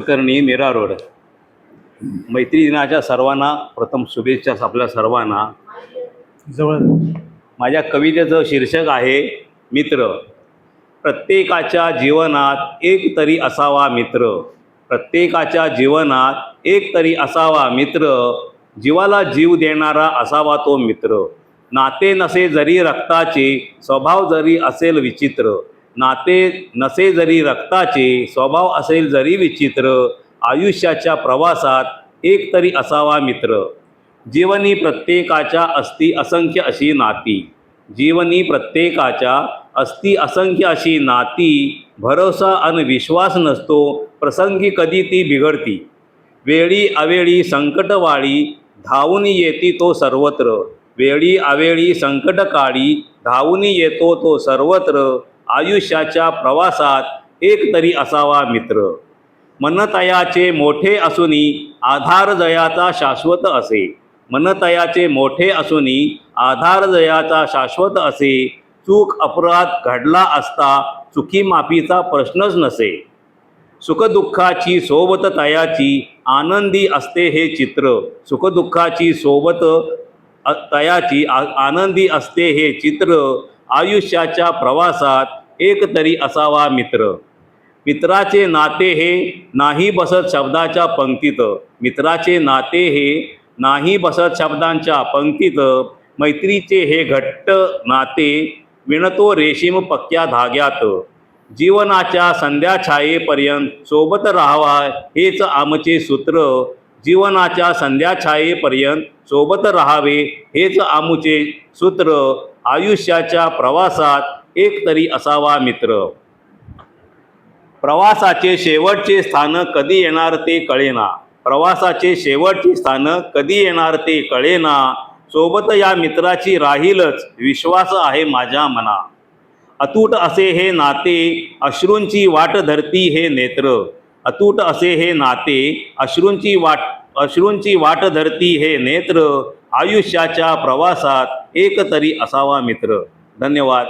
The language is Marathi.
करणी मीरा रोड. मैत्री दिनाच्या सर्वांना प्रथम शुभेच्छा आपल्या सर्वांना. जवळ. माझ्या कवितेचं शीर्षक आहे मित्र. प्रत्येकाच्या जीवनात एक तरी असावा मित्र. प्रत्येकाच्या जीवनात एक तरी असावा मित्र. जीवाला जीव देणारा असावा तो मित्र. नाते नसे जरी रक्ताचे स्वभाव जरी असेल विचित्र. नाते नसे जरी रक्ताचे स्वभाव असेल जरी विचित्र आयुष्याच्या प्रवासात एक तरी असावा मित्र. जीवनी प्रत्येकाच्या असती असंख्य अशी नाती. जीवनी प्रत्येकाच्या असती असंख्य अशी नाती भरोसा आणि विश्वास नसतो प्रसंगी कधी ती बिघडती. वेळी अवेळी संकटवाळी धावून येती तो सर्वत्र. वेळी अवेळी संकटकाळी धावून येतो तो सर्वत्र. आयुष्याच्या प्रवासात एक तरी असावा मित्र. मनतयाचे मोठे असूनी आधार जयाचा शाश्वत असे. मनतयाचे मोठे असूनी आधार जयाचा शाश्वत असे. चूक अपराध घडला असता चुकी माफीचा प्रश्नच नसे. सुखदुःखाची सोबत तयाची आनंदी असते हे चित्र. सुखदुःखाची सोबत तयाची आ आनंदी असते हे चित्र आयुष्याच्या प्रवासात एक तरी असावा मित्र. मित्राचे नाते हे नाही बसत शब्दाच्या पंक्तीत. मित्राचे नाते हे नाही बसत शब्दांच्या पंक्तीत. मैत्रीचे हे घट्ट नाते विणतो रेशीम पक्क्या धाग्यात. जीवनाच्या संध्याछायेपर्यंत सोबत राहावा हेच आमचे सूत्र. जीवनाच्या संध्याछायेपर्यंत सोबत राहावे हेच आमचे सूत्र. आयुष्याच्या प्रवासात एक तरी असावा मित्र. प्रवासाचे शेवटचे स्थानक कधी येणार ते कळेना. प्रवासाचे शेवटचे स्थानक कधी येणार ते कळेना. सोबत या मित्राची राहीलच विश्वास आहे माझ्या मना. अतूट असे हे नाते अश्रूंची वाट धरती हे नेत्र. अतूट असे हे नाते अश्रूंची वाट अश्रूंची वाट धरती हे नेत्र. आयुष्याच्या प्रवासात एक तरी असावा मित्र. धन्यवाद.